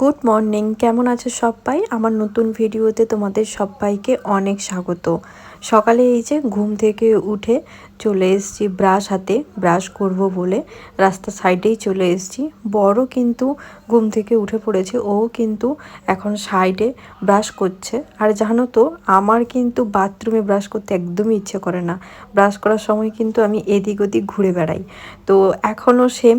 Good morning. কেমন আছো সবাই? আমার নতুন ভিডিওতে তোমাদের সবাইকে অনেক স্বাগত। সকালে এই যে ঘুম থেকে উঠে চলে এসেছি ব্রাশ হাতে, ব্রাশ করব বলে রাস্তা সাইডেই চলে এসেছি। বড় কিন্তু ঘুম থেকে উঠে পড়েছে, ও কিন্তু এখন সাইডে ব্রাশ করছে। আর জানো তো, আমার কিন্তু বাথরুমে ব্রাশ করতে একদমই ইচ্ছে করে না। ব্রাশ করার সময় কিন্তু আমি এদিক ওদিক ঘুরে বেড়াই। তো এখনও সেম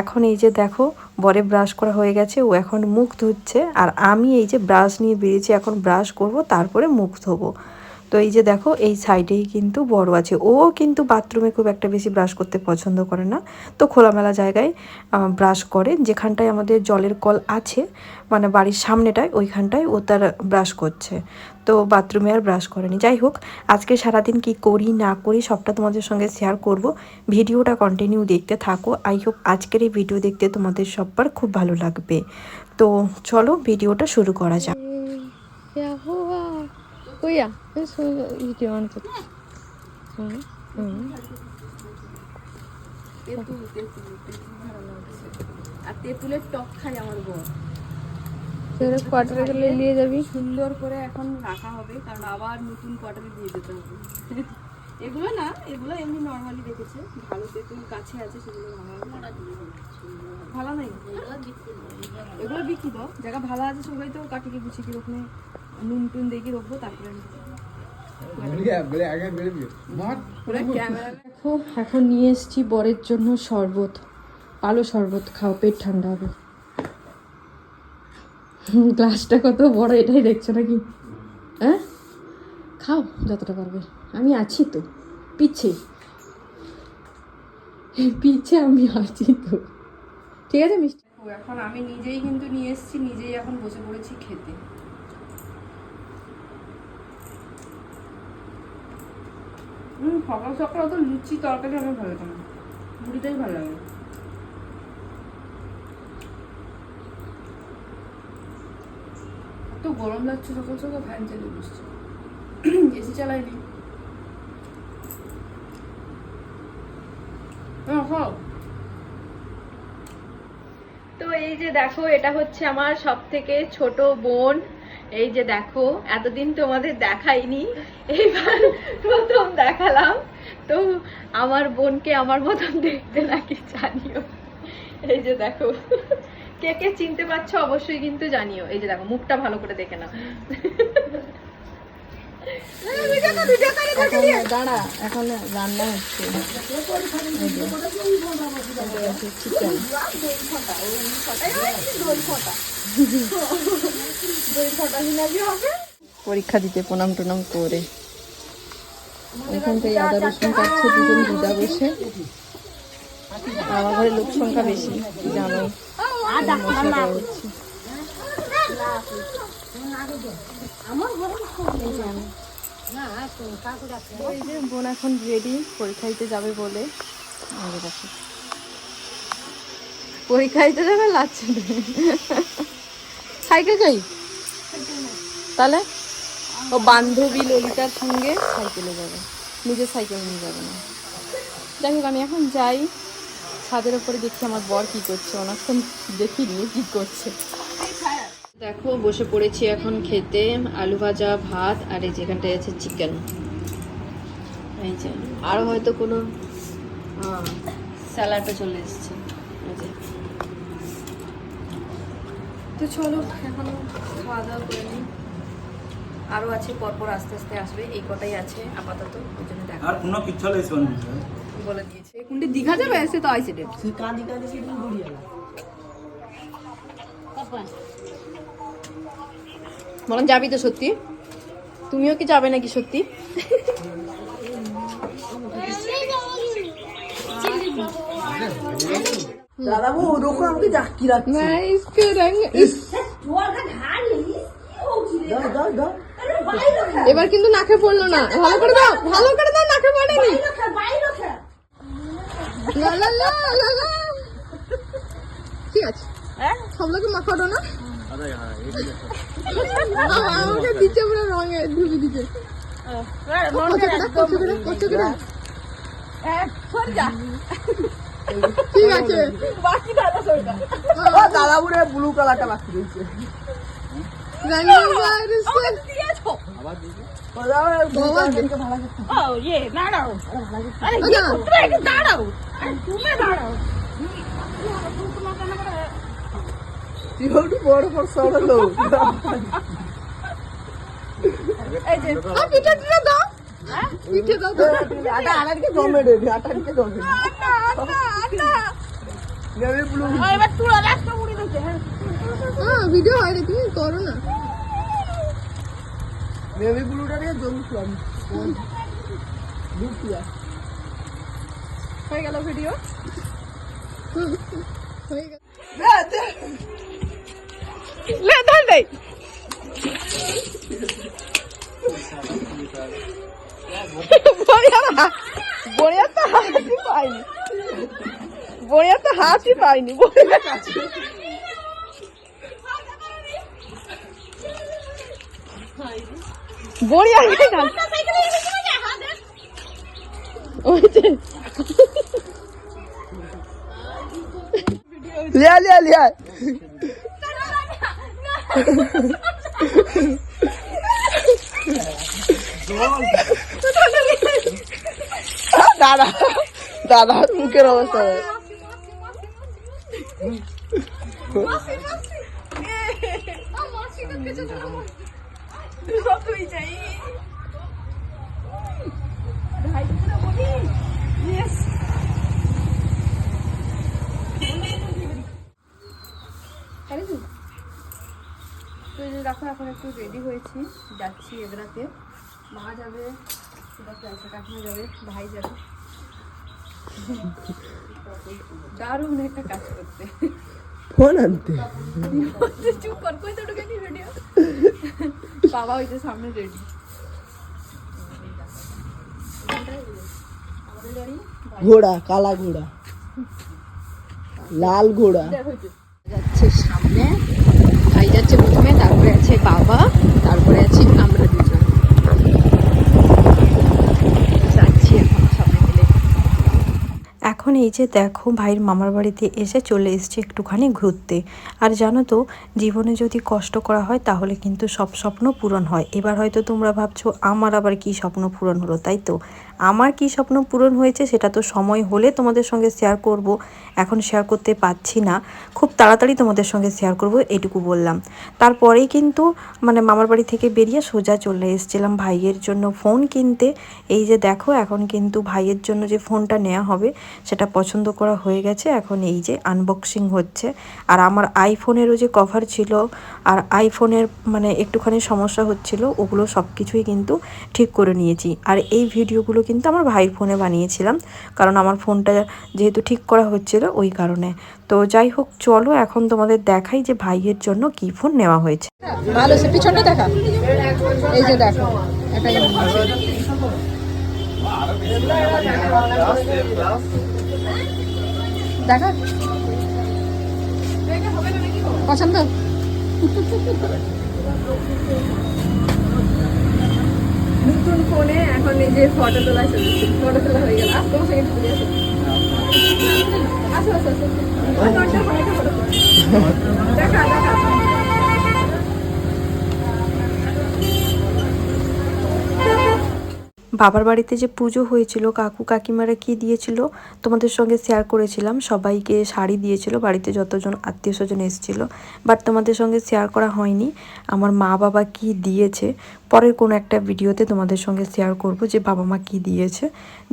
এখন এই যে দেখো বরে ব্রাশ করা হয়ে গেছে, ও এখন মুখ ধুচ্ছে। আর আমি এই যে ব্রাশ নিয়ে বেরিয়েছি, এখন ব্রাশ করব, তারপরে মুখ ধোবো। তো এই যে দেখো, এই সাইডেই কিন্তু বড় আছে। ও কিন্তু বাথরুমে খুব একটা বেশি ব্রাশ করতে পছন্দ করে না। তো খোলামেলা জায়গায় ব্রাশ করে। যেখানটায় আমাদের জলের কল আছে মানে বাড়ির সামনেটায়, ওইখানটায় ও তার ব্রাশ করছে। তো বাথরুমে আর ব্রাশ করেনি। যাই হোক, আজকে সারাদিন কি করি, না করি, সবটা তোমাদের সঙ্গে শেয়ার করব। ভিডিওটা কন্টিনিউ দেখতে থাকো। আই হোক আজকের এই ভিডিও দেখতে তোমাদের সব্বার খুব ভালো লাগবে। তো চলো, ভিডিওটা শুরু করা যাক। 소희야 소희가 이렇게 많이 줬 소희 응 তেঁতুল তেঁতুল আর তেঁতুলের টক খাই আমার বর সেটা নিয়ে যাবি সুন্দর করে এখন রাখা হবে কারণ আবার নতুন কোয়াটারে দিয়ে যেতে হবে এগুলো না এগুলো এমনি নর্মালি দেখেছে ভালো তেঁতুল কাছে আছে সেগুলো ভালো নাই এগুলো বিক্রি দাও জায়গা ভালো আছে সবাই তো কাটিকে গুছিয়ে ওখানে নুন টুন কি রাখব তারপরে দেখো এখন নিয়ে এসেছি বরের জন্য শরবত। আলো শরবত খাও পেট ঠান্ডা হবে। গ্লাসটা কত বড় এটাই দেখছ নাকি? হ্যাঁ? খাও যতটা পারবে। আমি আছি তো। পিছে পিছে আমি আছি তো। ঠিক আছে মিষ্টি এখন আমি নিজেই কিন্তু নিয়ে এসেছি নিজেই এখন বসে পড়েছি খেতে। হুম, সকাল সকাল অত লুচি তরকারি আমার ভালো লাগে না। মুড়িটাই ভালো লাগে। এত গরম লাগছে, সকাল সকাল ফ্যান চালিয়ে বসছে। এসি চালাইনি। হ্যাঁ তো এই যে দেখো, এটা হচ্ছে আমার সব থেকে ছোট বোন। এই যে দেখো, এতদিন তোমাদের দেখাইনি। এইবার প্রথম আমার বোনকে আমার মতন দেখতে নাকি জানিও? এই যে দেখো। কে কে চিনতে পারছ অবশ্যই কিন্তু জানিও। এই যে দেখো মুখটা ভালো করে দেখে নাও। এখন দাঁড়া এখন রান্না হচ্ছে। চিকেন পরীক্ষা দিতে প্রণাম টনাম করে। এখানটায় আদা রসুন কাটছে, দুজন দিদা বসে। আমার ঘরে লোক সংখ্যা বেশি জানো বোন এখন রেডি পরীক্ষা দিতে যাবে বলে। আমাদের কাছে পরীক্ষা দিতে যাবে লাগছে সাইকেল কই তাহলে? ও বান্ধবী ললিতার সঙ্গে সাইকেলে যাবে। নিজের সাইকেল নিয়ে যাবে না। যাই হোক, আমি এখন যাই। ছাদের ওপরে দেখছি আমার বর কি করছে। অনেকক্ষণ দেখিনি কি করছে। দেখো, বসে পড়েছি এখন খেতে। আলু ভাজা, ভাত আর এই যেখানটায় আছে চিকেন এই যে আরও হয়তো কোনো স্যালাডও চলে এসছে। তো চলো, এখন খাওয়া দাওয়া করে নিই। আরও আছে পরপর আস্তে আস্তে আসবে। এই কটাই আছে আপাতত। আর কিছু বলে দিয়েছে। কোনটি দীঘা যাবে? এসে তো আইসে ডেট। বলেন যাবি তো সত্যি? তুমিও কি যাবে নাকি সত্যি? দাদা বউ ওরকম আমাকে না ইস। এবার কিন্তু নাকে পড়ল না। ভালো করে দাও ভালো করে দাও নাকে পড়েনি। লা লা লা লা লা। ঠিক আছে? সব লোকে মাখাটো না? আ- আমাকে দিচ্ছে পুরো রঙে ঢুকে দিচ্ছে। ঠিক আছে। দাদা বুড়ে ব্লু কালারটা বাকি একটু বড় বড় সড় লোক পিঠে দিয়ে দাও। পিঠে দাও আটা আটাকে জমে রে আটাকে জমে নেভি ব্লু হ্যাঁ ভিডিও হয় রে তুমি করো না। নেভি ব্লুটা নিয়ে জমছিলাম হয়ে গেল ভিডিও হয়ে গেল। লে ধর দেই। বড়িয়া তো হাতই পাইনি। বড়িয়া তো হাতই পাইনি বড়িয়া ওই যে লিয়া লিয়া লিয়া। দাদা দাদার মুখের অবস্থা। ভাই। তো দেখো এখন একটু রেডি হয়েছি যাচ্ছি এগরাতে মা যাবে কাকিমা যাবে ভাই যাবে দারুণ একটা কাজ করতে ফোন আনতে। চুপ কর কই তো ঢুকে ভিডিও বাবা যে সামনে রেডি ঘোড়া কালা ঘোড়া লাল ঘোড়া। যাচ্ছে সামনে ভাই যাচ্ছে প্রথমে তারপরে আছে বাবা তারপরে আছে আমরা দুজন যাচ্ছি এখন সামনে গেলে এখন এই যে দেখো ভাইয়ের মামার বাড়িতে এসে চলে এসেছি একটুখানি ঘুরতে। আর জানো তো, জীবনে যদি কষ্ট করা হয় তাহলে কিন্তু সব স্বপ্ন পূরণ হয়। এবার হয়তো তোমরা ভাবছ, আমার আবার কি স্বপ্ন পূরণ হলো, তাই তো? আমার কি স্বপ্ন পূরণ হয়েছে সেটা তো সময় হলে তোমাদের সঙ্গে শেয়ার করব। এখন শেয়ার করতে পারছি না। খুব তাড়াতাড়ি তোমাদের সঙ্গে শেয়ার করব, এটুকু বললাম। তারপরেই কিন্তু মানে মামার বাড়ি থেকে বেরিয়ে সোজা চলে এসেছিলাম ভাইয়ের জন্য ফোন কিনতে। এই যে দেখো, এখন কিন্তু ভাইয়ের জন্য যে ফোনটা নেওয়া হবে, সেটা পছন্দ করা হয়ে গেছে। এখন এই যে আনবক্সিং হচ্ছে। আর আমার আইফোনেরও যে কভার ছিল আর আইফোনের মানে একটুখানি সমস্যা হচ্ছিল, ওগুলো সব কিছুই কিন্তু ঠিক করে নিয়েছি। আর এই ভিডিওগুলো কিন্তু আমার ভাইয়ের ফোনে বানিয়েছিলাম। কারণ আমার ফোনটা যেহেতু ঠিক করা হচ্ছিল ওই কারণে। তো যাই হোক, চলো এখন তোমাদের দেখাই যে ভাইয়ের জন্য কি ফোন নেওয়া হয়েছে। ভালো, সে পিছনটা দেখা। এই যে দেখো দেখা? পছন্দ? নতুন ফোনে এখন এই যে ফটো তোলা চলছে ফটো তোলা হয়ে গেল। আর তোমার সঙ্গে তুলে আসো। আসো আসো আসো। দেখা দেখা। বাবার বাড়িতে যে পুজো হয়েছিল, কাকু কাকিমারা কি দিয়েছিল, তোমাদের সঙ্গে শেয়ার করেছিলাম। সবাইকে শাড়ি দিয়েছিল, বাড়িতে যতজন আত্মীয় স্বজন এসেছিল বাট তোমাদের সঙ্গে শেয়ার করা হয়নি। আমার মা বাবা কি দিয়েছে, পরের কোনো একটা ভিডিওতে তোমাদের সঙ্গে শেয়ার করব যে বাবা মা কি দিয়েছে।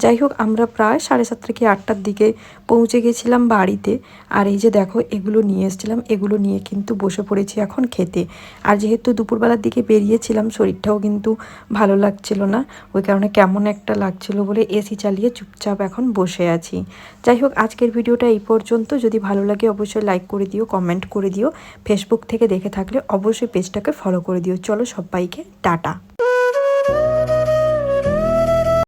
যাই হোক, আমরা প্রায় সাড়ে সাতটা কি আটটার দিকে পৌঁছে গেছিলাম বাড়িতে। আর এই যে দেখো, এগুলো নিয়ে এসেছিলাম, এগুলো নিয়ে কিন্তু বসে পড়েছি এখন খেতে। আর যেহেতু দুপুরবেলার দিকে বেরিয়েছিলাম, শরীরটাও কিন্তু ভালো লাগছিল না, ওই কারণে কেমন একটা লাগছিল বলে এসি চালিয়ে চুপচাপ এখন বসে আছি। যাই হোক আজকের ভিডিওটা এই পর্যন্ত। যদি ভালো লাগে অবশ্যই লাইক করে দিও কমেন্ট করে দিও। ফেসবুক থেকে দেখে থাকলে অবশ্যই পেজটাকে ফলো করে দিও। চলো সবাইকে, টাটা।